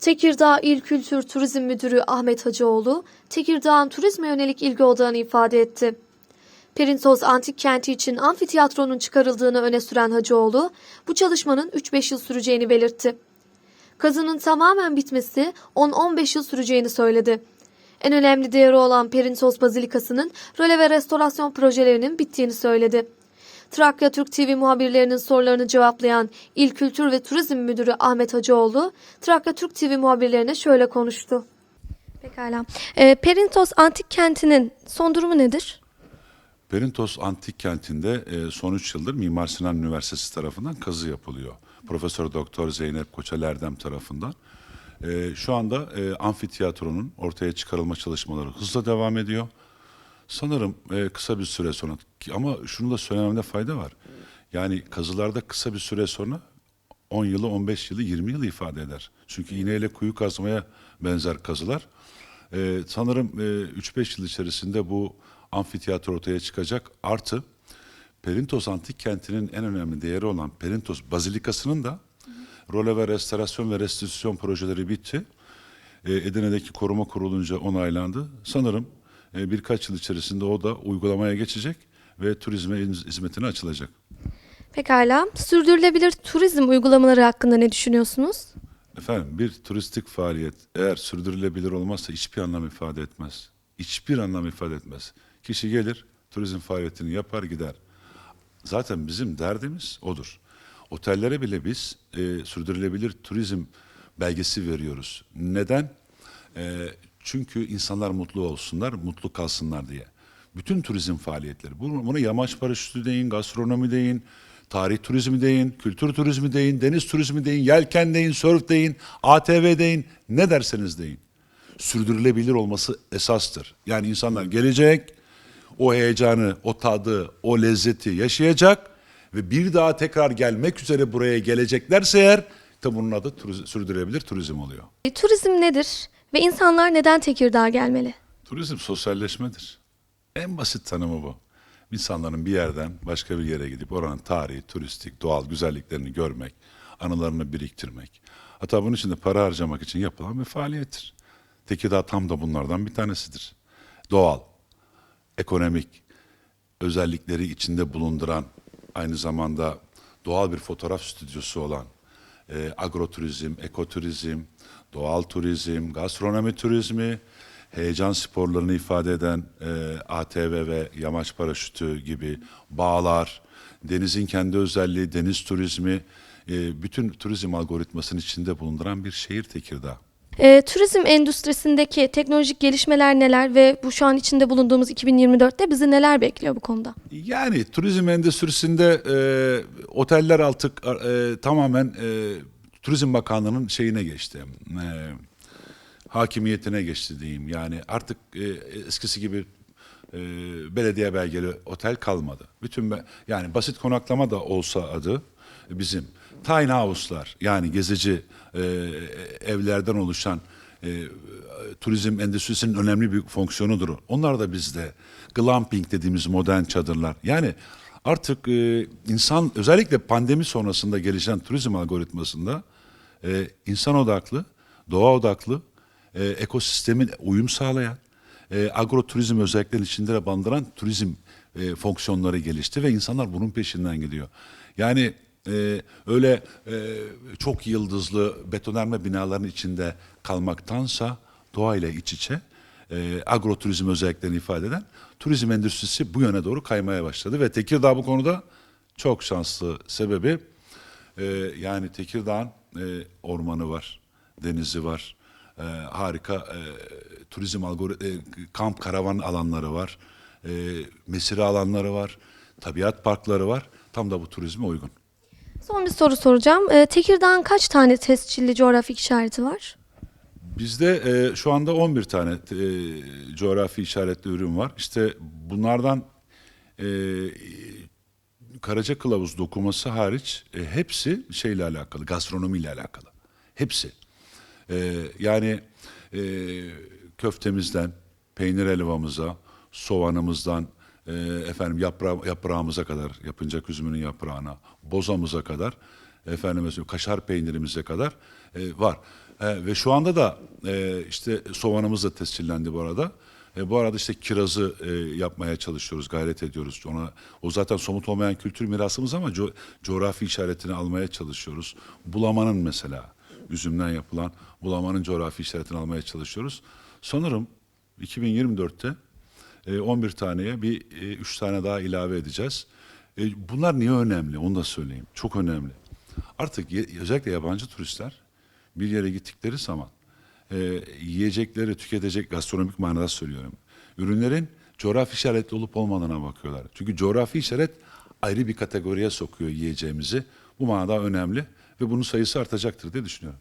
Tekirdağ İl Kültür Turizm Müdürü Ahmet Hacıoğlu, Tekirdağ'ın turizme yönelik ilgi odağını ifade etti. Perintos Antik Kenti için amfiteyatronun çıkarıldığını öne süren Hacıoğlu, bu çalışmanın 3-5 yıl süreceğini belirtti. Kazının tamamen bitmesi 10-15 yıl süreceğini söyledi. En önemli değeri olan Perintos Bazilikası'nın röle ve restorasyon projelerinin bittiğini söyledi. Trakya Türk TV muhabirlerinin sorularını cevaplayan İl Kültür ve Turizm Müdürü Ahmet Hacıoğlu, Trakya Türk TV muhabirlerine şöyle konuştu. Pekala. Ee, Perintos Antik Kenti'nin son durumu nedir? Perintos Antik Kenti'nde e, son 3 yıldır Mimar Sinan Üniversitesi tarafından kazı yapılıyor. Profesör Doktor Zeynep Koçal Erdem tarafından. E, şu anda e, amfiteyatronun ortaya çıkarılma çalışmaları hızla devam ediyor. Sanırım e, kısa bir süre sonra ama şunu da söylememde fayda var. Yani kazılarda kısa bir süre sonra 10 yılı, 15 yılı, 20 yılı ifade eder. Çünkü iğneyle kuyu kazmaya benzer kazılar. Ee, sanırım e, 3-5 yıl içerisinde bu amfiteyatro ortaya çıkacak. Artı Perintos Antik Kenti'nin en önemli değeri olan Perintos Bazilikası'nın da role ve restorasyon ve restitüsyon projeleri bitti. E, Edirne'deki koruma kurulunca onaylandı. Sanırım e, birkaç yıl içerisinde o da uygulamaya geçecek ve turizme hizmetine açılacak. Pekala. Sürdürülebilir turizm uygulamaları hakkında ne düşünüyorsunuz? Efendim bir turistik faaliyet eğer sürdürülebilir olmazsa hiçbir anlam ifade etmez. Hiçbir anlam ifade etmez. Kişi gelir, turizm faaliyetini yapar gider. Zaten bizim derdimiz odur. Otellere bile biz e, sürdürülebilir turizm belgesi veriyoruz. Neden? E, çünkü insanlar mutlu olsunlar, mutlu kalsınlar diye. Bütün turizm faaliyetleri, bunu, yamaç paraşütü deyin, gastronomi deyin, tarih turizmi deyin, kültür turizmi deyin, deniz turizmi deyin, yelken deyin, sörf deyin, ATV deyin, ne derseniz deyin. Sürdürülebilir olması esastır. Yani insanlar gelecek, o heyecanı, o tadı, o lezzeti yaşayacak ve bir daha tekrar gelmek üzere buraya geleceklerse eğer tabi bunun adı turiz- sürdürülebilir turizm oluyor. E, Turizm nedir ve insanlar neden Tekirdağ'a gelmeli? Turizm sosyalleşmedir. En basit tanımı bu. İnsanların bir yerden başka bir yere gidip oranın tarihi, turistik, doğal güzelliklerini görmek, anılarını biriktirmek. Hatta bunun için de para harcamak için yapılan bir faaliyettir. Tekirdağ tam da bunlardan bir tanesidir. Doğal, ekonomik özellikleri içinde bulunduran, aynı zamanda doğal bir fotoğraf stüdyosu olan, e, agroturizm, ekoturizm, doğal turizm, gastronomi turizmi, heyecan sporlarını ifade eden e, ATV ve yamaç paraşütü gibi bağlar, denizin kendi özelliği, deniz turizmi, e, bütün turizm algoritmasının içinde bulunduran bir şehir Tekirdağ. E, turizm endüstrisindeki teknolojik gelişmeler neler ve bu şu an içinde bulunduğumuz 2024'te bizi neler bekliyor bu konuda? Yani turizm endüstrisinde e, oteller artık e, tamamen e, Turizm Bakanlığı'nın şeyine geçti. E, hakimiyetine geçti diyeyim. Yani artık e, eskisi gibi e, belediye belgeli otel kalmadı. Bütün be- yani basit konaklama da olsa adı bizim tiny house'lar yani gezici e, evlerden oluşan e, turizm endüstrisinin önemli bir fonksiyonudur. Onlar da bizde glamping dediğimiz modern çadırlar. Yani artık e, insan özellikle pandemi sonrasında gelişen turizm algoritmasında e, insan odaklı, doğa odaklı, e, ekosistemin uyum sağlayan, e, agroturizm özelliklerinin içinde de bandıran turizm e, fonksiyonları gelişti ve insanlar bunun peşinden gidiyor. Yani e, öyle e, çok yıldızlı betonarme binaların içinde kalmaktansa doğayla iç içe e, agroturizm özelliklerini ifade eden turizm endüstrisi bu yöne doğru kaymaya başladı ve Tekirdağ bu konuda çok şanslı sebebi e, yani Tekirdağ'ın e, ormanı var, denizi var, e, harika e, turizm algori- e, kamp karavan alanları var, e, mesire alanları var, tabiat parkları var. Tam da bu turizme uygun. Son bir soru soracağım. E, Tekirdağ'ın kaç tane tescilli coğrafik işareti var? Bizde e, şu anda 11 tane e, coğrafi işaretli ürün var. İşte bunlardan e, Karaca Kılavuz dokuması hariç e, hepsi şeyle alakalı, gastronomiyle alakalı. Hepsi. E, yani e, köftemizden, peynir helvamıza, soğanımızdan, e, efendim yapra- yaprağımıza kadar, yapıncak üzümünün yaprağına, bozamıza kadar, efendim mesela kaşar peynirimize kadar e, var. E, ve şu anda da e, işte soğanımız da tescillendi bu arada. E, bu arada işte kirazı e, yapmaya çalışıyoruz, gayret ediyoruz. Ona o zaten somut olmayan kültür mirasımız ama co- coğrafi işaretini almaya çalışıyoruz. Bulamanın mesela üzümden yapılan bulamanın coğrafi işaretini almaya çalışıyoruz. Sanırım 2024'te e, 11 taneye bir 3 tane daha ilave edeceğiz. E, bunlar niye önemli? Onu da söyleyeyim. Çok önemli. Artık özellikle yabancı turistler bir yere gittikleri zaman e, yiyecekleri tüketecek gastronomik manada söylüyorum. Ürünlerin coğrafi işaretli olup olmadığına bakıyorlar. Çünkü coğrafi işaret ayrı bir kategoriye sokuyor yiyeceğimizi. Bu manada önemli ve bunun sayısı artacaktır diye düşünüyorum.